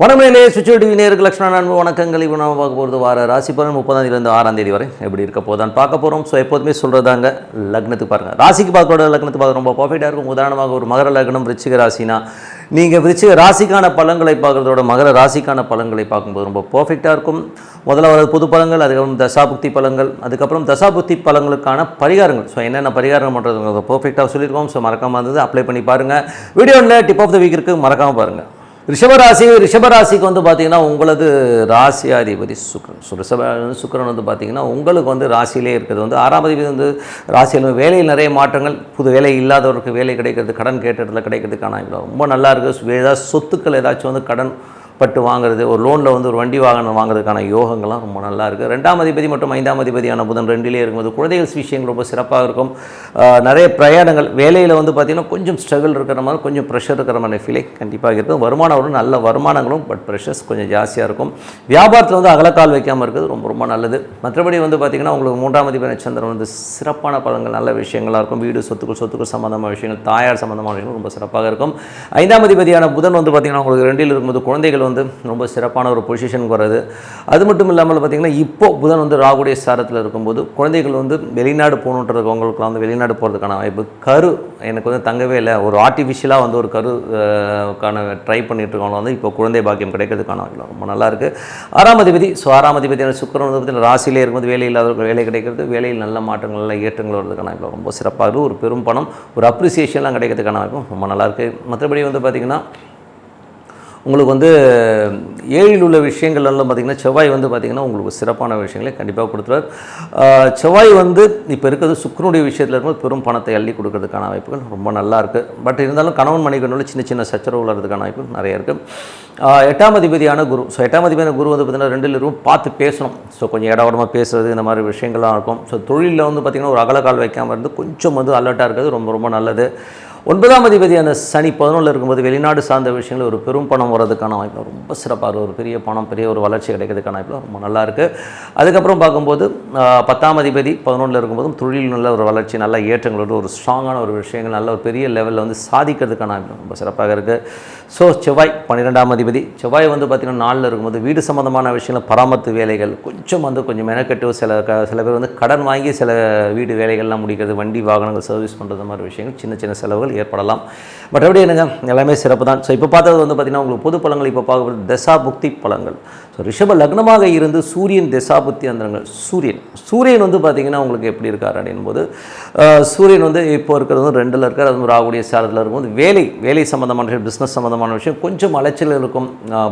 வணக்கமே சுச்சு TV நேருக்கு லக்ஷ்மண நண்பு வணக்கங்கள். இப்போ நம்ம பார்க்க போகிறது வார ராசி பலன் முப்பதாம் தேதியிலேருந்து ஆறாம் தேதி வரை. எப்படி இருக்க போதான் பார்க்க போகிறோம் ஸோ எப்போதுமே சொல்கிறதாங்க லக்னத்துக்கு பாருங்கள் ராசிக்கு பார்க்கக்கூட லக்னத்துக்கு பார்க்க ரொம்ப பர்ஃபெக்டாக இருக்கும். உதாரணமாக ஒரு மகர லக்னம் ரிச்சிக ராசினா நீங்கள் விரிச்சிக ராசிக்கான பலன்களை பார்க்குறதோட மகர ராசிக்கான பலன்களை பார்க்கும்போது ரொம்ப பர்ஃபெக்டாக இருக்கும். முதல்ல வர புது பழங்கள் அதுக்கப்புறம் தசாபுக்தி பழங்கள் அதுக்கப்புறம் தசாபுக்தி பழங்களுக்கான பரிகாரங்கள். ஸோ என்னென்ன பரிகாரம் பண்ணுறது பர்ஃபெக்டாக சொல்லியிருக்கோம். ஸோ மறக்காமல் இருந்தது அப்ளை பண்ணி பாருங்கள் வீடியோவில் டிப் ஆஃப் த வீக் இருக்குது மறக்காமல் பாருங்கள் ரிஷபராசி ரிஷபராசிக்கு வந்து பார்த்திங்கன்னா உங்களது ராசியாதிபதி சுக்ரன். ஸோ ரிஷப சுக்ரன் வந்து பார்த்திங்கன்னா உங்களுக்கு வந்து ராசியிலே இருக்கிறது. வந்து ஆறாம் அதிபதி வந்து ராசியில் வேலையில் நிறைய மாற்றங்கள் புது வேலை இல்லாதவருக்கு வேலை கிடைக்கிறது கடன் கேட்டதில் கிடைக்கிறதுக்கான ரொம்ப நல்லா இருக்குது ஏதாவது சொத்துக்கள் ஏதாச்சும் வந்து கடன் பட்டு வாங்குறது ஒரு லோனில் வந்து ஒரு வண்டி வாகனம் வாங்குறதுக்கான யோகங்கள்லாம் ரொம்ப நல்லா இருக்குது ரெண்டாம் அதிபதி மற்றும் ஐந்தாம் அதிபதியான புதன் ரெண்டிலே இருக்கும்போது குழந்தைகள் விஷயங்கள் ரொம்ப சிறப்பாக இருக்கும். நிறைய பிரயாணங்கள் வேலையில் வந்து பார்த்திங்கன்னா கொஞ்சம் ஸ்ட்ரகிள் இருக்கிற மாதிரி கொஞ்சம் ப்ரெஷர் இருக்கிற மாதிரி ஃபீலே கண்டிப்பாக இருக்கும். வருமானம் வரும் நல்ல வருமானங்களும் பட் ப்ரெஷர்ஸ் கொஞ்சம் ஜாஸ்தியாக இருக்கும். வியாபாரத்தில் வந்து அகலக்கால் வைக்காமல் இருக்கிறது ரொம்ப ரொம்ப நல்லது. மற்றபடி வந்து பார்த்திங்கன்னா உங்களுக்கு மூன்றாம் அதிபதி நட்சத்திரம் வந்து சிறப்பான பலன்கள் நல்ல விஷயங்களாக இருக்கும். வீடு சொத்துக்கள் சொத்துக்கள் சம்மந்தமான விஷயங்கள் தாயார் சம்மந்தமான விஷயங்கள் ரொம்ப சிறப்பாக இருக்கும். ஐந்தாம் அதிபதியான புதன் வந்து பார்த்திங்கன்னா உங்களுக்கு ரெண்டில் இருக்கும்போது குழந்தைகள் வந்து ரொம்ப சிறப்பான ஒரு பொசிஷனுக்கு வர்றது. அது மட்டும் இல்லாமல் பார்த்திங்கன்னா இப்போ புதன் வந்து ராகுடைய சாரத்தில் இருக்கும்போது குழந்தைகள் வந்து வெளிநாடு போகணுன்றவங்களுக்குலாம் வந்து வெளிநாடு போகிறதுக்கான வாய்ப்பு. கரு எனக்கு வந்து தங்கவே இல்லை. ஒரு ஆர்டிஃபிஷியலாக வந்து ஒரு கருக்கான ட்ரை பண்ணிட்டு வந்து இப்போ குழந்தை பாக்கியம் கிடைக்கிறதுக்கான வாய்ப்பு. ரொம்ப நல்லாயிருக்கு இருக்குது ஆறாம் அதிபதி ஸோ ஆறாம் அதிபதியான சுக்கரன் வந்து பார்த்தீங்கன்னா ராசியிலே இருக்கும்போது வேலை இல்லாதவர்கள் வேலை கிடைக்கிறது வேலையில் நல்ல மாற்றங்கள் நல்ல ஏற்றங்கள் வர்றதுக்கான வாய்ப்பு. ரொம்ப சிறப்பாக இருக்குது ஒரு பெரும் பணம் ஒரு அப்ரிசியேஷன்லாம் கிடைக்கிறதுக்கான வாய்ப்பும் ரொம்ப நல்லாயிருக்கு மற்றபடி வந்து பார்த்திங்கன்னா உங்களுக்கு வந்து ஏழில் உள்ள விஷயங்கள்லாம் பார்த்திங்கன்னா செவ்வாய் வந்து பார்த்திங்கன்னா உங்களுக்கு சிறப்பான விஷயங்களை கண்டிப்பாக கொடுத்துருவார். செவ்வாய் வந்து இப்போ இருக்கிறது சுக்கரனுடைய விஷயத்தில் இருக்கும்போது பெரும் பணத்தை அள்ளி கொடுக்கறதுக்கான வாய்ப்புகள் ரொம்ப நல்லா இருக்குது பட் இருந்தாலும் கணவன் மனைவிக்குள்ள சின்ன சின்ன சச்சரவு வளர்றதுக்கான வாய்ப்பு நிறைய இருக்குது எட்டாம் அதிபதியான குரு. ஸோ எட்டாம் அதிபதியான குரு வந்து பார்த்திங்கன்னா ரெண்டில் இருக்கும் பார்த்து பேசணும். ஸோ கொஞ்சம் இடவடமாக பேசுறது இந்த மாதிரி விஷயங்கள்லாம் இருக்கும். ஸோ தொழிலில் வந்து பார்த்திங்கன்னா ஒரு அகலக்கால் வைக்காமல் இருந்து கொஞ்சம் வந்து அலர்ட்டாக இருக்கிறது ரொம்ப ரொம்ப நல்லது. ஒன்பதாம் அதிபதியான சனி பதினொன்றில் இருக்கும்போது வெளிநாடு சார்ந்த விஷயங்கள் ஒரு பெரும் பணம் வர்றதுக்கான வாய்ப்பு ரொம்ப சிறப்பாக இருக்குது. ஒரு பெரிய பணம் பெரிய ஒரு வளர்ச்சி கிடைக்கிறதுக்கான வாய்ப்பு ரொம்ப நல்லா இருக்குது அதுக்கப்புறம் பார்க்கும்போது பத்தாம் அதிபதி பதினொன்றில் இருக்கும்போதும் தொழில் நல்ல ஒரு வளர்ச்சி நல்ல ஏற்றங்களோடு ஒரு ஸ்ட்ராங்கான ஒரு விஷயங்கள் நல்ல ஒரு பெரிய லெவலில் வந்து சாதிக்கிறதுக்கான வாய்ப்பு ரொம்ப சிறப்பாக இருக்குது ஸோ செவ்வாய் பன்னிரெண்டாம் அதிபதி. செவ்வாய் வந்து பார்த்திங்கன்னா நாளில் இருக்கும்போது வீடு சம்மந்தமான விஷயங்கள் பராமரித்து வேலைகள் கொஞ்சம் வந்து கொஞ்சம் மெனக்கட்டு சில க சில பேர் வந்து கடன் வாங்கி சில வீடு வேலைகள்லாம் முடிக்கிறது வண்டி வாகனங்கள் சர்வீஸ் பண்ணுறது மாதிரி விஷயங்கள் சின்ன சின்ன செலவுகள் ஏற்படலாம். மற்றபடி என்னங்க எல்லாமே சிறப்பு தான். ஸோ இப்போ பார்த்தது வந்து பார்த்திங்கன்னா உங்களுக்கு பொது பழங்கள் இப்போ பார்க்கப்படுது. தசா புக்தி பழங்கள் ஸோ ரிஷப லக்னமாக இருந்து சூரியன் தசா புக்தி அந்தரங்கள் சூரியன். சூரியன் வந்து பார்த்திங்கன்னா உங்களுக்கு எப்படி இருக்கார் அப்படின்போது சூரியன் வந்து இப்போ இருக்கிறது வந்து ரெண்டில் இருக்கார். அது ராகுடைய சாரத்தில் இருக்கும்போது வேலை வேலை சம்மந்தமான பிஸ்னஸ் பிஸ்னஸ் சம்மந்தமான விஷயம். கொஞ்சம் அலைச்சல் இருக்கும்.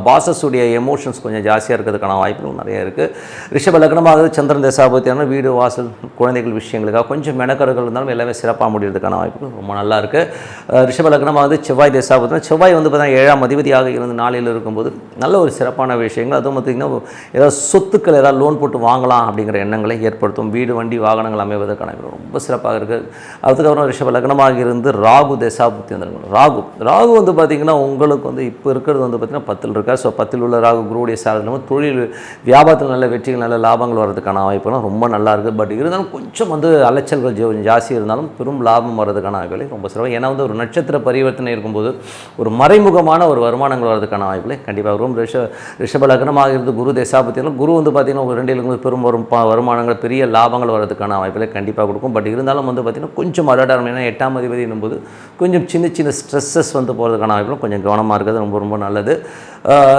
பாசஸுடைய எமோஷன்ஸ் கொஞ்சம் ஜாஸ்தியாக இருக்கிறதுக்கான வாய்ப்புகள் நிறைய இருக்குது ரிஷப லக்னமாக சந்திரன் தசாபத்தியான வீடு வாசல் குழந்தைகள் விஷயங்களுக்காக கொஞ்சம் மெனக்கடுகள் இருந்தாலும் எல்லாமே சிறப்பாக முடியறதுக்கான வாய்ப்புகள் ரொம்ப நல்லா இருக்குது ரிஷப லக்னமாக வந்து செவ்வாய் தசாபத்தினா செவ்வாய் வந்து பார்த்தீங்கன்னா ஏழாம் அதிபதியாக இருந்து நாளில் இருக்கும்போது நல்ல ஒரு சிறப்பான விஷயங்கள். அதுவும் பார்த்திங்கன்னா ஏதாவது சொத்துக்கள் ஏதாவது லோன் போட்டு வாங்கலாம் அப்படிங்கிற எண்ணங்களை ஏற்படுத்தும். வீடு வண்டி வாகனங்கள் அமைவதற்கான ரொம்ப சிறப்பாக இருக்குது அதுக்கப்புறம் ரிஷப லக்னமாக இருந்து ராகு தசாபுத்தி வந்துருக்கணும் ராகு. ராகு வந்து பார்த்திங்கன்னா உங்களுக்கு வந்து இப்போ இருக்கிறது வந்து பார்த்திங்கன்னா பத்தில் இருக்கா? ஸோ பத்தில் உள்ள ராகு குருவுடைய சாதனமும் தொழில் வியாபாரத்தில் நல்ல வெற்றிகள் நல்ல லாபங்கள் வர்றதுக்கான வாய்ப்புலாம் ரொம்ப நல்லா இருக்குது பட் இருந்தாலும் கொஞ்சம் வந்து அலைச்சல்கள் ஜோ- ஜாஸ்தி இருந்தாலும் பெரும் லாபம் வர்றதுக்கான வாய்ப்புகளை ரொம்ப சிறப்பு. ஏன்னா வந்து ஒரு நட்சத்திர பரிவர்த்தனை இருக்கும்போது ஒரு மறைமுகமான ஒரு வருமானங்கள் வர்றதுக்கான வாய்ப்புகளை கண்டிப்பாக ரொம்ப ரிஷ ரிஷப லக்னமாக இருந்து குரு தேசாபத்தியிலும் குரு வந்து பார்த்திங்கன்னா ஒரு ரெண்டு இருக்கும்போது பெரும் வரும் வருமானங்கள் பெரிய லாபங்கள் வர்றதுக்கான வாய்ப்புகளை கண்டிப்பாக கொடுக்கும். பட் இருந்தாலும் வந்து பார்த்திங்கன்னா கொஞ்சம் அலர்ட்டாக ஏன்னா எட்டாம் அதிபதி என்னும்போது கொஞ்சம் சின்ன சின்ன ஸ்ட்ரெஸ்ஸஸ் வந்து போகிறதுக்கான வாய்ப்புகளும் கொஞ்சம் கவனமாக இருக்கிறது ரொம்ப ரொம்ப நல்லது.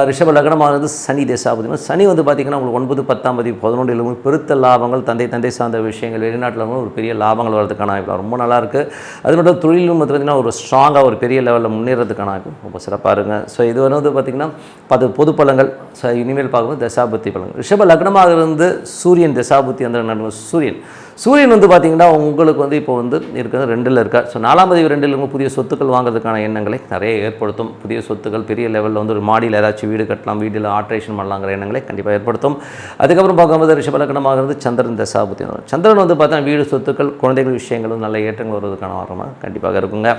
ரிஷப லக்னமாக இருந்து சனி தேசாபதினா சனி வந்து பார்த்திங்கன்னா உங்களுக்கு ஒன்பது பத்தாம் தேதி பதினொன்றிலும் பெருத்த லாபங்கள் தந்தை தந்தை சார்ந்த விஷயங்கள் வெளிநாட்டில் ஒரு பெரிய லாபங்கள் வரதுக்கான வாய்ப்பு ரொம்ப நல்லாயிருக்கு அது மட்டும் தொழிலும் வந்து பார்த்திங்கன்னா ஒரு ஸ்ட்ராங்காக ஒரு பெரிய லெவலில் முன்னேறதுக்கான வாய்ப்பு ரொம்ப சிறப்பாக இருங்க ஸோ இது வந்து பார்த்திங்கன்னா பத்து பொது பலங்கள் ஸோ இனிமேல் பார்க்கும்போது தசாபுத்தி பலங்கள் ரிஷப லக்னமாக இருந்து சூரியன் தசாபுத்தி அந்த சூரியன். சூரியன் வந்து பார்த்திங்கன்னா உங்களுக்கு வந்து இப்போ வந்து இருக்கிறது ரெண்டில் இருக்கா? ஸோ நாலாம் பதிவு ரெண்டில் இருக்கும் புதிய சொத்துக்கள் வாங்குறதுக்கான எண்ணங்களை நிறைய ஏற்படுத்தும். புதிய சொத்துக்கள் பெரிய லெவலில் வந்து ஒரு மாடியில் ஏதாச்சும் வீடு கட்டலாம் வீட்டில் ஆல்ட்ரேஷன் பண்ணலாங்கிற எண்ணங்களை கண்டிப்பாக ஏற்படுத்தும். அதுக்கப்புறம் பார்க்கும்போது ரிஷபலக்கணமாக இருந்து சந்திரன் தசாபுத்தி வரும். சந்திரன் வந்து பார்த்தா வீடு சொத்துக்கள் குழந்தைகள் விஷயங்களும் நல்ல ஏற்றங்கள் வருவதற்கான வாரமாக கண்டிப்பாக இருக்குங்க.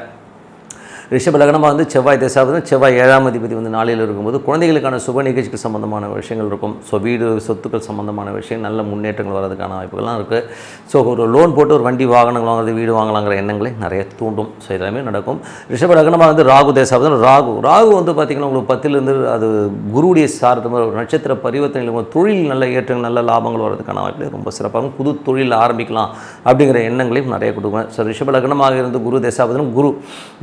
ரிஷப லக்னமாக வந்து செவ்வாய் தசாபதி செவ்வாய் ஏழாம் அதிபதி வந்து நாளில் இருக்கும்போது குழந்தைகளுக்கான சுப நிகழ்ச்சிக்கு சம்மந்தமான விஷயங்கள் இருக்கும். ஸோ வீடு சொத்துக்கள் சம்மந்தமான விஷயம் நல்ல முன்னேற்றங்கள் வர்றதுக்கான வாய்ப்புகள்லாம் இருக்குது ஸோ ஒரு லோன் போட்டு ஒரு வண்டி வாகனங்கள் வாங்குறது வீடு வாங்கலாங்கிற எண்ணங்களை நிறைய தூண்டும். ஸோ எல்லாமே நடக்கும். ரிஷப லக்னமாக வந்து ராகு தேசாபதம் ராகு. ராகு வந்து பார்த்திங்கன்னா உங்களுக்கு பத்திலிருந்து அது குருவுடைய சார்ந்த மாதிரி ஒரு நட்சத்திர பரிவர்த்தனையில் தொழில் நல்ல ஏற்றங்கள் நல்ல லாபங்கள் வர்றதுக்கான வாய்ப்புகள் ரொம்ப சிறப்பாகவும் புது தொழில் ஆரம்பிக்கலாம் அப்படிங்கிற எண்ணங்களையும் நிறைய கொடுக்கும். ஸோ ரிஷப லக்னமாக இருந்து குரு தேசாவதனும் குரு.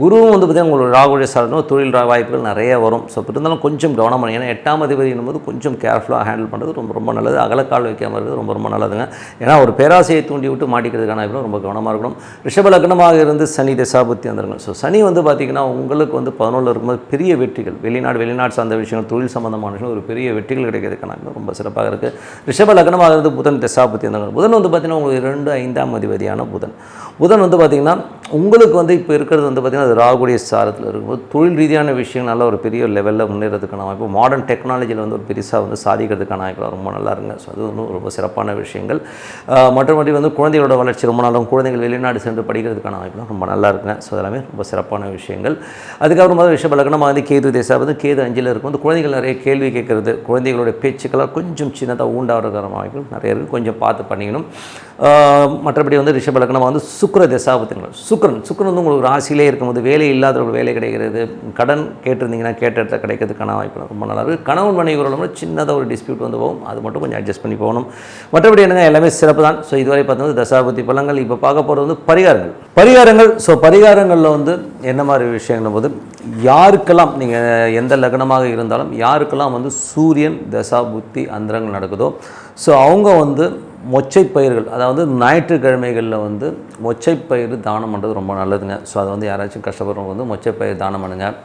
குருவும் வந்து பார்த்திங்கன்னா உங்களுக்கு ராகுடைய சார்ந்த தொழில் வாய்ப்புகள் நிறைய வரும். ஸோ இருந்தாலும் கொஞ்சம் கவனம் பண்ணி ஏன்னா எட்டாம் அதிபதி போது கொஞ்சம் கேர்ஃபுல்லாக ஹேண்டில் பண்ணுறது ரொம்ப ரொம்ப நல்லது. அகலக்கால் வைக்காமல் இருக்கிறது ரொம்ப ரொம்ப நல்லதுங்க. ஏன்னா ஒரு பேராசையை தூண்டி விட்டு மாட்டிக்கிறதுக்கான ரொம்ப கவனமாக இருக்கணும். ரிஷப லக்னமாக இருந்து சனி தசாபுத்தி வந்துருங்க ஸோ சனி வந்து பார்த்திங்கன்னா உங்களுக்கு வந்து பதினொன்று இருக்கும்போது பெரிய வெற்றிகள் வெளிநாடு வெளிநாடு சார்ந்த விஷயங்கள் தொழில் சம்மந்தமான விஷயம் ஒரு பெரிய வெற்றிகள் கிடைக்கிறதுக்கான ரொம்ப சிறப்பாக இருக்குது ரிஷப லக்னமாக இருந்து புதன் தசாபுத்தி வந்துருங்க புதன் வந்து பார்த்திங்கன்னா உங்களுக்கு ரெண்டு ஐந்தாம் அதிபதியான புதன். புதன் வந்து பார்த்திங்கன்னா உங்களுக்கு வந்து இப்போ இருக்கிறது வந்து பார்த்திங்கன்னா அது ராகுடைய சாரத்தில் இருக்கும்போது தொழில் ரீதியான விஷயங்கள் நல்ல ஒரு பெரிய லெவலில் முன்னேறதுக்கான வாய்ப்பு. மாடர்ன் டெக்னாலஜியில் வந்து ஒரு பெருசாக வந்து சாதிக்கிறதுக்கான வாய்ப்பு ரொம்ப நல்லா இருங்க ஸோ அது வந்து ரொம்ப சிறப்பான விஷயங்கள். மற்றபடி வந்து குழந்தைகளோட வளர்ச்சி ரொம்ப நாளும் குழந்தைகள் வெளிநாடு சென்று படிக்கிறதுக்கான வாய்ப்புலாம் ரொம்ப நல்லா இருக்குங்க. ஸோ அதெல்லாமே ரொம்ப சிறப்பான விஷயங்கள். அதுக்கப்புறம் வந்து ரிஷப லக்னமாக வந்து கேது தேசா வந்து கேது அஞ்சில் இருக்கும். வந்து குழந்தைகள் நிறைய கேள்வி கேட்குறது குழந்தைகளோட பேச்சுக்கெல்லாம் கொஞ்சம் சின்னதாக ஊண்டாகிறதுக்கான வாய்ப்புகள் நிறைய இருக்குது கொஞ்சம் பார்த்து பண்ணிக்கணும். மற்றபடி வந்து ரிஷப லக்னமாக வந்து சுக்கர தசாபத்திங்கள் சுக்கரன். சுக்கரன் வந்து உங்களுக்கு ராசியிலே இருக்கும்போது வேலை இல்லாதவர்கள் வேலை கிடைக்கிறது கடன் கேட்டிருந்தீங்கன்னா கேட்ட இடத்துல கிடைக்கிறதுக்கான வாய்ப்பு ரொம்ப நல்லா இருக்குது கணவன் மனைவி உறவுல சின்னதாக ஒரு டிஸ்பியூட் வந்து போகும். அது மட்டும் கொஞ்சம் அட்ஜஸ்ட் பண்ணி போகணும். மற்றபடி என்னங்க எல்லாமே சிறப்பு தான். ஸோ இதுவரை பார்த்தோம்னா தசாபதி பழங்கள் இப்போ பார்க்க போகிறது வந்து பரிகாரங்கள். பரிகாரங்கள் ஸோ பரிகாரங்களில் வந்து என்ன மாதிரி விஷயங்கள் போது யாருக்கெல்லாம் நீங்கள் எந்த லக்னமாக இருந்தாலும் யாருக்கெல்லாம் வந்து சூரியன் தசா புத்தி அந்தரங்கள் நடக்குதோ ஸோ அவங்க வந்து மொச்சை பயிர்கள் அதாவது ஞாயிற்றுக்கிழமைகளில் வந்து மொச்சை பயிர் தானம் பண்ணுறது ரொம்ப நல்லதுங்க. ஸோ அதை வந்து யாராச்சும் கஷ்டப்படுறவங்க வந்து மொச்சை பயிர் தானம் பண்ணுங்கள்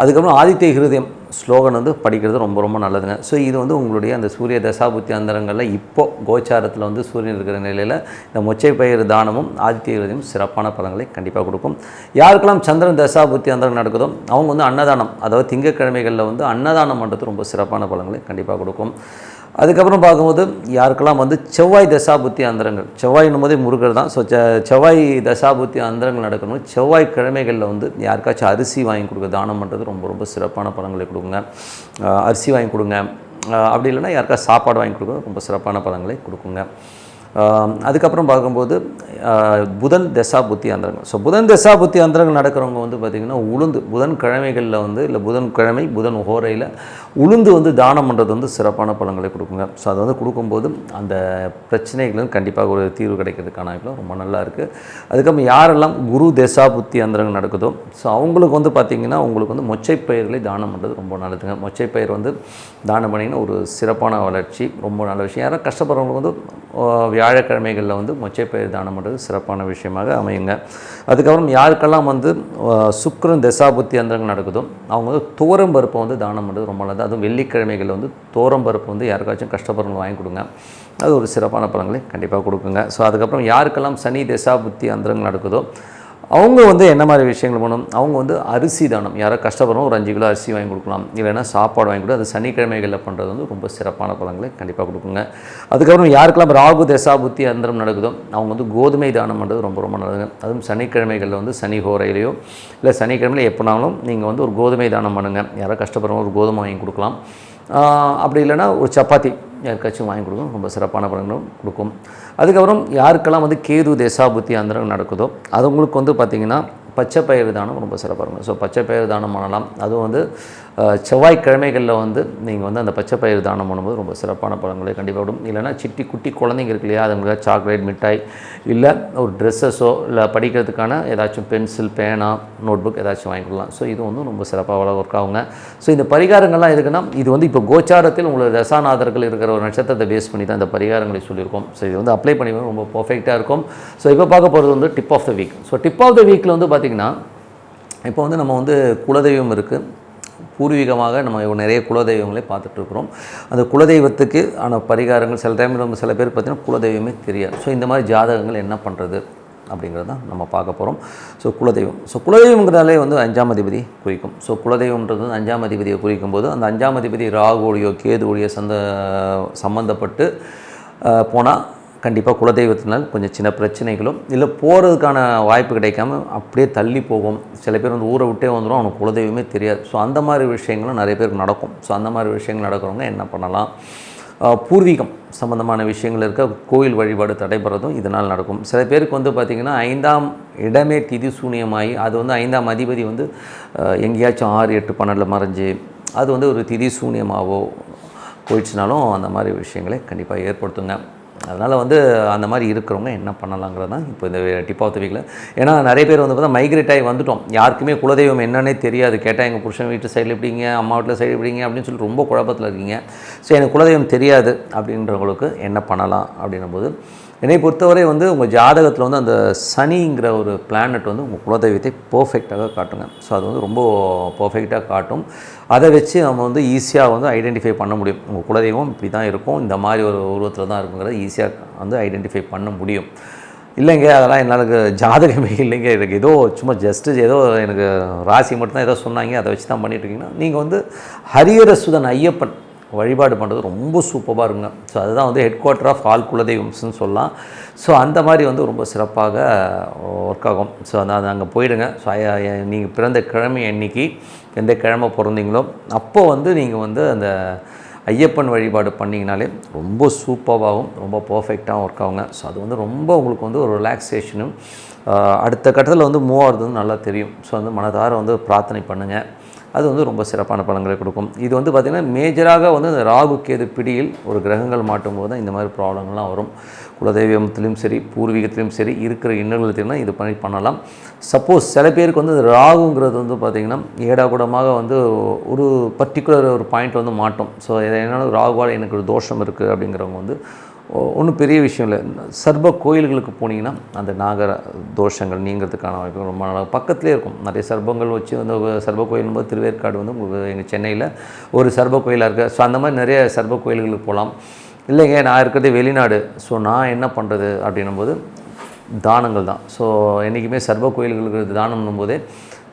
அதுக்கப்புறம் ஆதித்ய ஹிருதயம் ஸ்லோகன் வந்து படிக்கிறது ரொம்ப ரொம்ப நல்லதுங்க. ஸோ இது வந்து உங்களுடைய அந்த சூரிய தசாபுத்தி அந்தரங்களில் இப்போ கோச்சாரத்தில் வந்து சூரியன் இருக்கிற நிலையில் இந்த மொச்சை பயிர் தானமும் ஆதித்ய ஹிருதயம் சிறப்பான பலன்களை கண்டிப்பாக கொடுக்கும். யாருக்கெல்லாம் சந்திரன் தசாபுத்தி அந்தரம் நடக்குதோ அவங்க வந்து அன்னதானம் அதாவது திங்கட்கிழமைகளில் வந்து அன்னதானம் பண்ணுறது ரொம்ப சிறப்பான பலன்களை கண்டிப்பாக கொடுக்கும். அதுக்கப்புறம் பார்க்கும்போது யாருக்கெல்லாம் வந்து செவ்வாய் தசாபுத்தி அந்தரங்கள் செவ்வாயின்னும் போதே முருகர் தான். ஸோ செவ்வாய் தசாபுத்தி அந்தரங்கள் நடக்கணும். செவ்வாய் கிழமைகளில் வந்து யாருக்காச்சும் அரிசி வாங்கி கொடுக்க தானம் பண்ணுறது ரொம்ப ரொம்ப சிறப்பான பலன்களை கொடுங்க அரிசி வாங்கி கொடுங்க. அப்படி இல்லைன்னா யாருக்கா சாப்பாடு வாங்கி கொடுக்க ரொம்ப சிறப்பான பலன்களை கொடுக்குங்க. அதுக்கப்புறம் பார்க்கும்போது புதன் தசா புத்தி அந்தரங்கள் ஸோ புதன் தசா புத்தி அந்தரங்கள் நடக்கிறவங்க வந்து பார்த்திங்கன்னா உளுந்து புதன் கிழமைகளில் வந்து இல்லை புதன் கிழமை புதன் ஹோரையில் உளுந்து வந்து தானம் பண்ணுறது வந்து சிறப்பான பலன்களை கொடுக்குங்க. ஸோ அது வந்து கொடுக்கும்போது அந்த பிரச்சனைகளும் கண்டிப்பாக ஒரு தீர்வு கிடைக்கிறதுக்கான வாய்ப்புலாம் ரொம்ப நல்லா இருக்குது அதுக்கப்புறம் யாரெல்லாம் குரு தசா புத்தி அந்தரங்கள் நடக்குதோ ஸோ அவங்களுக்கு வந்து பார்த்திங்கன்னா உங்களுக்கு வந்து மொச்சை பயிர்களை தானம் பண்ணுறது ரொம்ப நல்லதுங்க. மொச்சை பயிர் வந்து தானம் பண்ணிங்கன்னா ஒரு சிறப்பான வளர்ச்சி ரொம்ப நல்ல விஷயம். யாரும் கஷ்டப்படுறவங்க வந்து வியாழக்கிழமைகளில் வந்து மொச்சைப்பயிர் தானம் பண்ணுறது சிறப்பான விஷயமாக அமையுங்க. அதுக்கப்புறம் யாருக்கெல்லாம் வந்து சுக்கரன் தசாபுத்தி அந்தரங்கள் நடக்குதோ அவங்க வந்து தோரம் பருப்பை வந்து தானம் பண்ணுறது ரொம்ப நல்லது. அதுவும் வெள்ளிக்கிழமைகளில் வந்து தோரம் பருப்பு வந்து யாருக்காச்சும் கஷ்டப்படுறவங்க வாங்கி கொடுங்க. அது ஒரு சிறப்பான பலன்களை கண்டிப்பாக கொடுக்குங்க. ஸோ அதுக்கப்புறம் யாருக்கெல்லாம் சனி தசாபுத்தி அந்தரங்கள் நடக்குதோ அவங்க வந்து என்ன மாதிரி விஷயங்கள் பண்ணணும்? அவங்க வந்து அரிசி தானம். யாரோ கஷ்டப்படுறோம் ஒரு அஞ்சு கிலோ அரிசி வாங்கி கொடுக்கலாம். இல்லைன்னா சாப்பாடு வாங்கி கொடுத்து அது சனிக்கிழமைகளில் பண்ணுறது வந்து ரொம்ப சிறப்பான பழங்களை கண்டிப்பாக கொடுக்குங்க. அதுக்கப்புறம் யாருக்கெல்லாம் ராகு தசா புத்தி அந்தரம் நடக்குதோ அவங்க வந்து கோதுமை தானம் பண்ணுறது ரொம்ப ரொம்ப நல்லதுங்க. அதுவும் சனிக்கிழமைகளில் வந்து சனி ஹோரையிலையோ இல்லை சனிக்கிழமையில எப்போனாலும் நீங்கள் வந்து ஒரு கோதுமை தானம் பண்ணுங்கள் யாரோ கஷ்டப்படுறவங்க ஒரு கோதுமை வாங்கி கொடுக்கலாம். அப்படி இல்லைன்னா ஒரு சப்பாத்தி. யாருக்காச்சும் வாங்கி கொடுக்கும் ரொம்ப சிறப்பான பலன்களும் கொடுக்கும். அதுக்கப்புறம் யாருக்கெல்லாம் வந்து கேது தேசாபுத்தி அந்தரம் நடக்குதோ அதுங்களுக்கு வந்து பார்த்திங்கன்னா பச்சை பயிர் தானம் ரொம்ப சிறப்பாக இருக்கும். ஸோ பச்சை பயிர் தானம் பண்ணலாம். அதுவும் வந்து செவ்வாய்க்கிழமைகளில் வந்து நீங்கள் வந்து அந்த பச்சை பயிர் தானம் பண்ணும்போது ரொம்ப சிறப்பான பழங்களை கண்டிப்பாக விடும். இல்லைன்னா சிட்டி குட்டி குழந்தைங்க இருக்கு இல்லையா அதுங்களுக்கு சாக்லேட் மிட்டாய் இல்லை ஒரு ட்ரெஸ்ஸஸோ இல்லை படிக்கிறதுக்கான ஏதாச்சும் பென்சில் பேனா நோட்புக் ஏதாச்சும் வாங்கிக்கலாம் ஸோ இது வந்து ரொம்ப சிறப்பாக ஒர்க் ஆகுங்க. ஸோ இந்த பரிகாரங்கள்லாம் எதுக்குன்னா இது வந்து இப்போ கோச்சாரத்தில் உங்களோட ரசாநாதர்கள் இருக்கிற ஒரு நட்சத்திரத்தை பேஸ் பண்ணி தான் இந்த பரிகாரங்களை சொல்லியிருக்கோம். ஸோ இது வந்து அப்ளை பண்ணி ரொம்ப பர்ஃபெக்டாக இருக்கும். ஸோ இப்போ பார்க்க போகிறது வந்து tip of the week so tip of the வீக்கில் வந்து பார்த்திங்கன்னா இப்போ வந்து நம்ம வந்து குலதெய்வம் இருக்குது பூர்வீகமாக நம்ம நிறைய குலதெய்வங்களை பார்த்துட்ருக்குறோம். அந்த குலதெய்வத்துக்கு ஆன பரிகாரங்கள் சில டைம் நம்ம சில பேர் பார்த்திங்கன்னா குலதெய்வமே தெரியாது. ஸோ இந்த மாதிரி ஜாதகங்கள் என்ன பண்ணுறது அப்படிங்கிறது தான் நம்ம பார்க்க போகிறோம் ஸோ குலதெய்வம். ஸோ குலதெய்வங்கிறதாலே வந்து அஞ்சாம் அதிபதி குறிக்கும். ஸோ குலதெய்வம்ன்றது வந்து அஞ்சாம் அதிபதியை குறிக்கும் போது அந்த அஞ்சாம் அதிபதி ராகுவோடையோ கேதுவோடையோ சந்த சம்மந்தப்பட்டு போனால் கண்டிப்பாக குலதெய்வத்தினால் கொஞ்சம் சின்ன பிரச்சனைகளும் இல்லை போகிறதுக்கான வாய்ப்பு கிடைக்காம அப்படியே தள்ளி போகும். சில பேர் வந்து ஊரை விட்டே வந்துடும் அவனுக்கு குலதெய்வமே தெரியாது. ஸோ அந்த மாதிரி விஷயங்களும் நிறைய பேருக்கு நடக்கும். ஸோ அந்த மாதிரி விஷயங்கள் நடக்கிறவங்க என்ன பண்ணலாம்? பூர்வீகம் சம்மந்தமான விஷயங்கள் இருக்க கோயில் வழிபாடு தடைபடுறதும் இதனால் நடக்கும். சில பேருக்கு வந்து பார்த்திங்கன்னா ஐந்தாம் இடமே திதி சூனியமாகி அது வந்து ஐந்தாம் அதிபதி வந்து எங்கேயாச்சும் ஆறு எட்டு பன்னெண்டில் மறைஞ்சு அது வந்து ஒரு திதி சூனியமாகவோ போயிடுச்சுனாலும் அந்த மாதிரி விஷயங்களை கண்டிப்பாக ஏற்படுத்துங்க. அதனால் வந்து அந்த மாதிரி இருக்கிறவங்க என்ன பண்ணலாங்கிறது தான் இப்போ இந்த டிப் ஆஃப் த வீக்கில் ஏன்னா நிறைய பேர் வந்து பார்த்தா மைக்ரேட் ஆகி வந்துட்டோம். யாருக்குமே குலதெய்வம் என்னன்னே தெரியாது. கேட்டால் எங்கள் புருஷன் வீட்டு சைடில் எப்படிங்க அம்மா வீட்டில் சைடு எப்படிங்க அப்படின்னு சொல்லி ரொம்ப குழப்பத்தில் இருக்கீங்க. ஸோ எனக்கு குலதெய்வம் தெரியாது அப்படின்றவங்களுக்கு என்ன பண்ணலாம் அப்படின்னும் போது என்னை பொறுத்தவரை வந்து உங்கள் ஜாதகத்தில் வந்து அந்த சனிங்கிற ஒரு பிளானட் வந்து உங்கள் குலதெய்வத்தை பர்ஃபெக்டாக காட்டுங்க. ஸோ அது வந்து ரொம்ப பர்ஃபெக்டாக காட்டும். அதை வச்சு நம்ம வந்து ஈஸியாக வந்து ஐடென்டிஃபை பண்ண முடியும். உங்கள் குலதெய்வம் இப்படி தான் இருக்கும். இந்த மாதிரி ஒரு உருவத்தில் தான் இருக்குங்கிறத ஈஸியாக வந்து ஐடென்டிஃபை பண்ண முடியும். இல்லைங்க அதெல்லாம் என்னால் ஜாதகமே இல்லைங்க. எனக்கு ஏதோ சும்மா ஜஸ்ட்டு ஏதோ எனக்கு ராசி மட்டும்தான் ஏதோ சொன்னாங்க. அதை வச்சு தான் பண்ணிட்டுருக்கீங்கன்னா நீங்கள் வந்து ஹரியரசுதன் ஐயப்பன் வழிபாடு பண்ணுறது ரொம்ப சூப்பராக இருக்குங்க. ஸோ அதுதான் வந்து ஹெட் குவார்ட்டர் ஆஃப் ஆல் குலதெய்வம்ஸ்னு சொல்லலாம். ஸோ அந்த மாதிரி வந்து ரொம்ப சிறப்பாக ஒர்க் ஆகும். ஸோ அந்த அது அங்கே போயிடுங்க. ஸோ நீங்கள் பிறந்த கிழமை அன்னைக்கு எந்த கிழமை பிறந்தீங்களோ அப்போ வந்து நீங்கள் வந்து அந்த ஐயப்பன் வழிபாடு பண்ணிங்கனாலே ரொம்ப சூப்பராகவும் ரொம்ப பர்ஃபெக்டாகவும் ஒர்க் ஆகுங்க. ஸோ அது வந்து ரொம்ப உங்களுக்கு வந்து ஒரு ரிலாக்ஸேஷனும் அடுத்த கட்டத்தில் வந்து மூவ் ஆகுறதுன்னு நல்லா தெரியும். ஸோ வந்து மனதார வந்து பிரார்த்தனை பண்ணுங்கள் அது வந்து ரொம்ப சிறப்பான பலன்களை கொடுக்கும். இது வந்து பார்த்திங்கன்னா மேஜராக வந்து இந்த ராகு கேது பிடியில் ஒரு கிரகங்கள் மாட்டும் போது தான் இந்த மாதிரி ப்ராப்ளங்கள்லாம் வரும். குலதெய்வத்திலும் சரி பூர்வீகத்திலும் சரி இருக்கிற இன்னல்களும் இது பண்ணி பண்ணலாம். சப்போஸ் சில பேருக்கு வந்து ராகுங்கிறது வந்து பார்த்திங்கன்னா ஏடாகூடமாக வந்து ஒரு பர்டிகுலர் ஒரு பாயிண்ட் வந்து மாட்டோம். ஸோ என்னென்னா ராகுவால் எனக்கு ஒரு தோஷம் இருக்குது அப்படிங்கிறவங்க வந்து ஒன்றும் பெரிய விஷயம் இல்லை. சர்வ கோயில்களுக்கு போனீங்கன்னா அந்த நாகர தோஷங்கள் நீங்கிறதுக்கான வாய்ப்பு ரொம்ப நல்லா பக்கத்துலேயே இருக்கும். நிறைய சர்பங்கள் வச்சு வந்து சர்வ சர்ப கோயில் போது திருவேற்காடு வந்து உங்களுக்கு எங்கள் சென்னையில் ஒரு சர்ப கோயிலாக இருக்குது ஸோ அந்த மாதிரி நிறைய சர்ப கோயில்களுக்கு போகலாம் இல்லைங்க நான் இருக்கிறது வெளிநாடு. ஸோ நான் என்ன பண்ணுறது அப்படின்னும்போது தானங்கள் தான். ஸோ என்றைக்குமே சர்வ கோயில்களுக்கு தானம்னும் போதே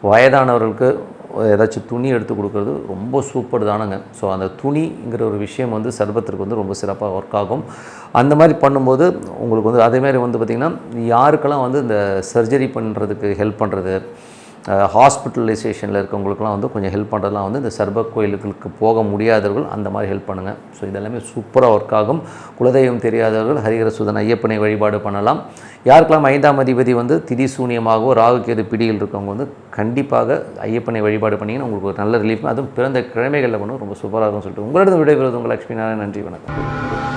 வயதானவர்களுக்கு ஏதாச்சும் துணி எடுத்து கொடுக்குறது ரொம்ப சூப்பர் தானங்க. ஸோ அந்த துணிங்கிற ஒரு விஷயம் வந்து சர்பத்திற்கு வந்து ரொம்ப சிறப்பாக ஒர்க் ஆகும். அந்த மாதிரி பண்ணும்போது உங்களுக்கு வந்து அதேமாதிரி வந்து பார்த்திங்கன்னா யாருக்கெல்லாம் வந்து இந்த சர்ஜரி பண்ணுறதுக்கு ஹெல்ப் பண்ணுறது ஹாஸ்பிட்டலைசேஷனில் இருக்கவங்களுக்குலாம் வந்து கொஞ்சம் ஹெல்ப் பண்ணுறதுலாம் வந்து இந்த சர்ப கோயிலுக்கு போக முடியாதவர்கள் அந்த மாதிரி ஹெல்ப் பண்ணுங்கள் ஸோ இதெல்லாமே சூப்பராக ஒர்க் ஆகும். குலதெய்வம் தெரியாதவர்கள் ஹரிஹர சுதன் ஐயப்பனை வழிபாடு பண்ணலாம். யாருக்கெல்லாம் ஐந்தாம் அதிபதி வந்து திதி சூனியமாகவோ ராகுக்கேது பிடியில் இருக்கவங்க வந்து கண்டிப்பாக ஐயப்பனை வழிபாடு பண்ணிங்கன்னா உங்களுக்கு ஒரு நல்ல ரிலீஃப் அதுவும் பிறந்த கிழமைகளில் பண்ணும். ரொம்ப சூப்பராக இருக்கும்னு சொல்லிட்டு உங்களிடம் விடைபெறுவது உங்கள் லட்சுமி நாராயணன். நன்றி வணக்கம்.